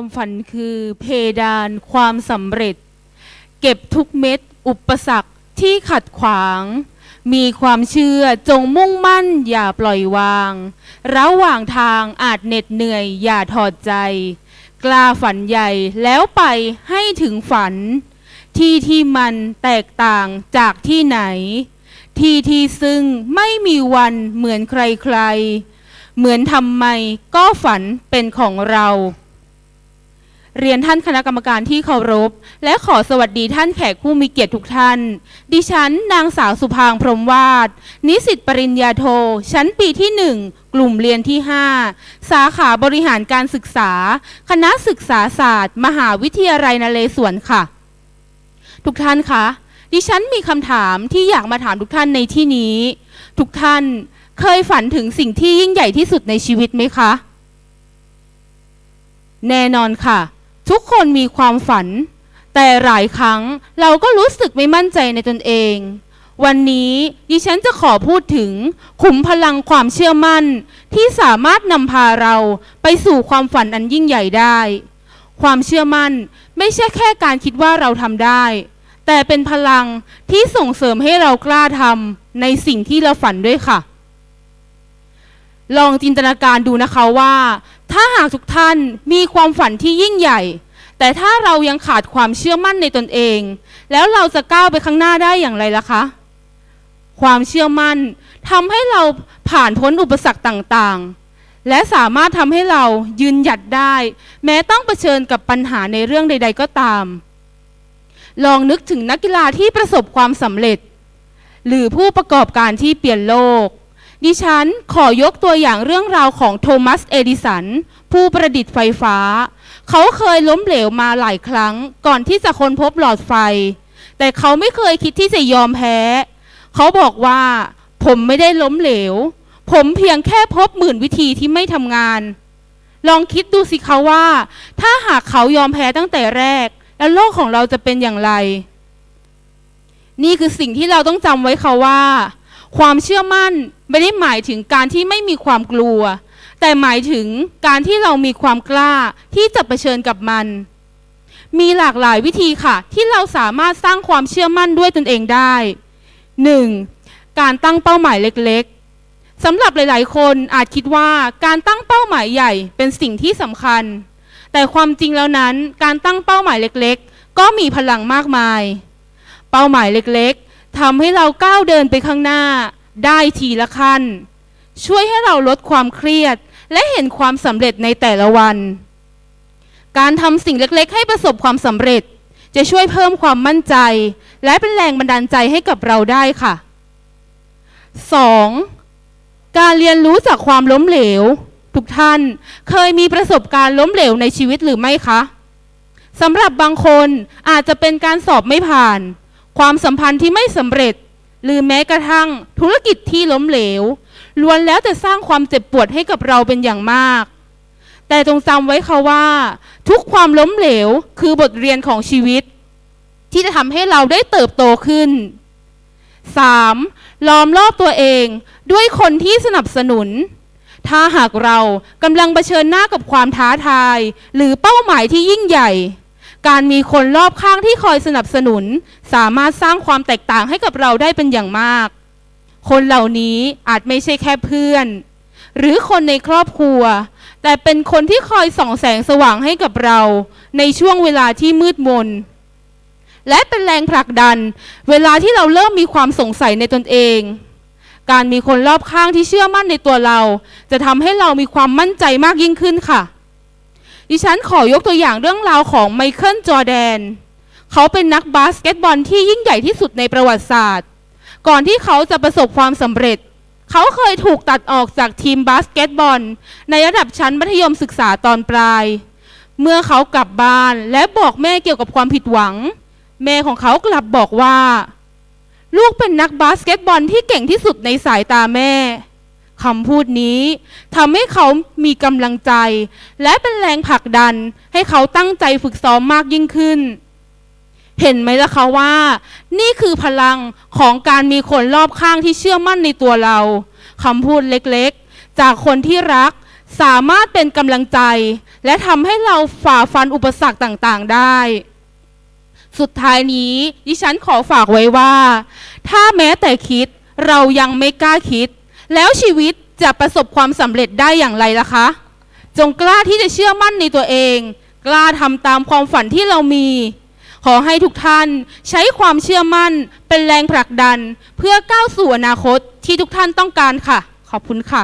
ความฝันคือเพดานความสำเร็จ เก็บทุกเม็ด อุปสรรคที่ขัดขวาง มีความเชื่อจงมุ่งมั่นอย่าปล่อยวาง ระหว่างทางอาจเหน็ดเหนื่อยอย่าถอดใจ กล้าฝันใหญ่แล้วไปให้ถึงฝัน ที่ที่มันแตกต่างจากที่ไหน ที่ที่ซึ่งไม่มีวันเหมือนใครๆ เหมือนทำไมก็ฝันเป็นของเรา เรียนท่านคณะกรรมการที่เคารพ และขอสวัสดีท่านแขกผู้มีเกียรติทุกท่าน ดิฉันนางสาวสุพางพรหมวาดนิสิตปริญญาโท ชั้นปีที่หนึ่งกลุ่มเรียนที่ 5 สาขาบริหารการศึกษา คณะศึกษาศาสตร์ มหาวิทยาลัยนเรศวรค่ะ ทุกท่านคะดิฉันมีคำถามที่อยากมาถามทุกท่านในที่นี้ ทุกท่านเคยฝันถึงสิ่งที่ยิ่งใหญ่ที่สุดในชีวิตไหมคะ แน่นอนค่ะ ทุกคนมีความฝัน แต่หลายครั้งเราก็รู้สึกไม่มั่นใจในตนเอง วันนี้ดิฉันจะขอพูดถึงขุมพลังความเชื่อมั่น ที่สามารถนำพาเราไปสู่ความฝันอันยิ่งใหญ่ได้ ความเชื่อมั่นไม่ใช่แค่การคิดว่าเราทำได้ แต่เป็นพลังที่ส่งเสริมให้เรากล้าทำในสิ่งที่เราฝันด้วยค่ะลองจินตนาการดูนะคะว่า ถ้าหากทุกท่านมีความฝันที่ยิ่งใหญ่ แต่ถ้าเรายังขาดความเชื่อมั่นในตนเอง แล้วเราจะก้าวไปข้างหน้าได้อย่างไรล่ะคะ ความเชื่อมั่นทำให้เราผ่านพ้นอุปสรรคต่างๆ และสามารถทำให้เรายืนหยัดได้ แม้ต้องเผชิญกับปัญหาในเรื่องใด ๆ ก็ตาม ลองนึกถึงนักกีฬาที่ประสบความสำเร็จ หรือผู้ประกอบการที่เปลี่ยนโลก ดิฉันขอยกตัวอย่างเรื่องราวของโทมัส เอดิสัน ผู้ประดิษฐ์ไฟฟ้า เขาเคยล้มเหลวมาหลายครั้งก่อนที่จะค้นพบหลอดไฟ แต่เขาไม่เคยคิดที่จะยอมแพ้ เขาบอกว่า ผมไม่ได้ล้มเหลว ผมเพียงแค่พบหมื่นวิธีที่ไม่ทำงาน ลองคิดดูสิคะว่า ถ้าหากเขายอมแพ้ตั้งแต่แรก แล้วโลกของเราจะเป็นอย่างไร นี่คือสิ่งที่เราต้องจำไว้ค่ะว่า ความเชื่อมั่นไม่ได้หมายถึงการที่ไม่มีความกลัว แต่หมายถึงการที่เรามีความกล้าที่จะเผชิญกับมัน มีหลากหลายวิธีค่ะ ที่เราสามารถสร้างความเชื่อมั่นด้วยตนเองได้ 1. การตั้งเป้าหมายเล็กๆสำหรับหลายๆ คนอาจคิดว่าการตั้งเป้าหมายใหญ่เป็นสิ่งที่สำคัญ แต่ความจริงแล้วนั้นการตั้งเป้าหมายเล็กๆ ก็มีพลังมากมาย เป้าหมายเล็กๆ ทำให้เราก้าวเดินไปข้างหน้าได้ทีละขั้น ช่วยให้เราลดความเครียด และเห็นความสำเร็จในแต่ละวัน การทำสิ่งเล็กๆ ให้ประสบความสำเร็จ จะช่วยเพิ่มความมั่นใจ และเป็นแรงบันดาลใจให้กับเราได้ค่ะ 2. การเรียนรู้จากความล้มเหลว ทุกท่านเคยมีประสบการณ์ล้มเหลวในชีวิตหรือไม่คะสำหรับบางคนอาจจะเป็นการสอบไม่ผ่าน ความสัมพันธ์ที่ไม่สำเร็จ หรือแม้กระทั่งธุรกิจที่ล้มเหลวล้วนแล้วแต่สร้างความเจ็บปวดให้กับเราเป็นอย่างมาก แต่จงจำไว้ค่ะว่า ทุกความล้มเหลวคือบทเรียนของชีวิต ที่จะทำให้เราได้เติบโตขึ้น 3. ล้อมรอบตัวเองด้วยคนที่สนับสนุน ถ้าหากเรากำลังเผชิญหน้ากับความท้าทาย หรือเป้าหมายที่ยิ่งใหญ่ การมีคนรอบข้างที่คอยสนับสนุน สามารถสร้างความแตกต่างให้กับเราได้เป็นอย่างมาก คนเหล่านี้อาจไม่ใช่แค่เพื่อน หรือคนในครอบครัว แต่เป็นคนที่คอยส่องแสงสว่างให้กับเรา ในช่วงเวลาที่มืดมน และเป็นแรงผลักดัน เวลาที่เราเริ่มมีความสงสัยในตนเอง การมีคนรอบข้างที่เชื่อมั่นในตัวเรา จะทำให้เรามีความมั่นใจมากยิ่งขึ้นค่ะ ดิฉันขอยกตัวอย่างเรื่องราวของไมเคิลจอแดน เขาเป็นนักบาสเกตบอลที่ยิ่งใหญ่ที่สุดในประวัติศาสตร์ ก่อนที่เขาจะประสบความสำเร็จ เขาเคยถูกตัดออกจากทีมบาสเกตบอล ในระดับชั้นมัธยมศึกษาตอนปลาย เมื่อเขากลับบ้านและบอกแม่เกี่ยวกับความผิดหวัง แม่ของเขากลับบอกว่า ลูกเป็นนักบาสเกตบอลที่เก่งที่สุดในสายตาแม่ คำพูดนี้ทำให้เขามีกำลังใจ และเป็นแรงผลักดันให้เขาตั้งใจฝึกซ้อมมากยิ่งขึ้น เห็นไหมล่ะคะว่า นี่คือพลังของการมีคนรอบข้างที่เชื่อมั่นในตัวเราคำพูดเล็กๆ จากคนที่รักสามารถเป็นกำลังใจ และทำให้เราฝ่าฟันอุปสรรคต่างๆได้สุดท้ายนี้ดิฉันขอฝากไว้ว่า ถ้าแม้แต่คิดเรายังไม่กล้าคิด แล้วชีวิตจะประสบความสำเร็จได้อย่างไรล่ะคะ จงกล้าที่จะเชื่อมั่นในตัวเอง กล้าทำตามความฝันที่เรามี ขอให้ทุกท่านใช้ความเชื่อมั่นเป็นแรงผลักดัน เพื่อก้าวสู่อนาคตที่ทุกท่านต้องการค่ะ ขอบคุณค่ะ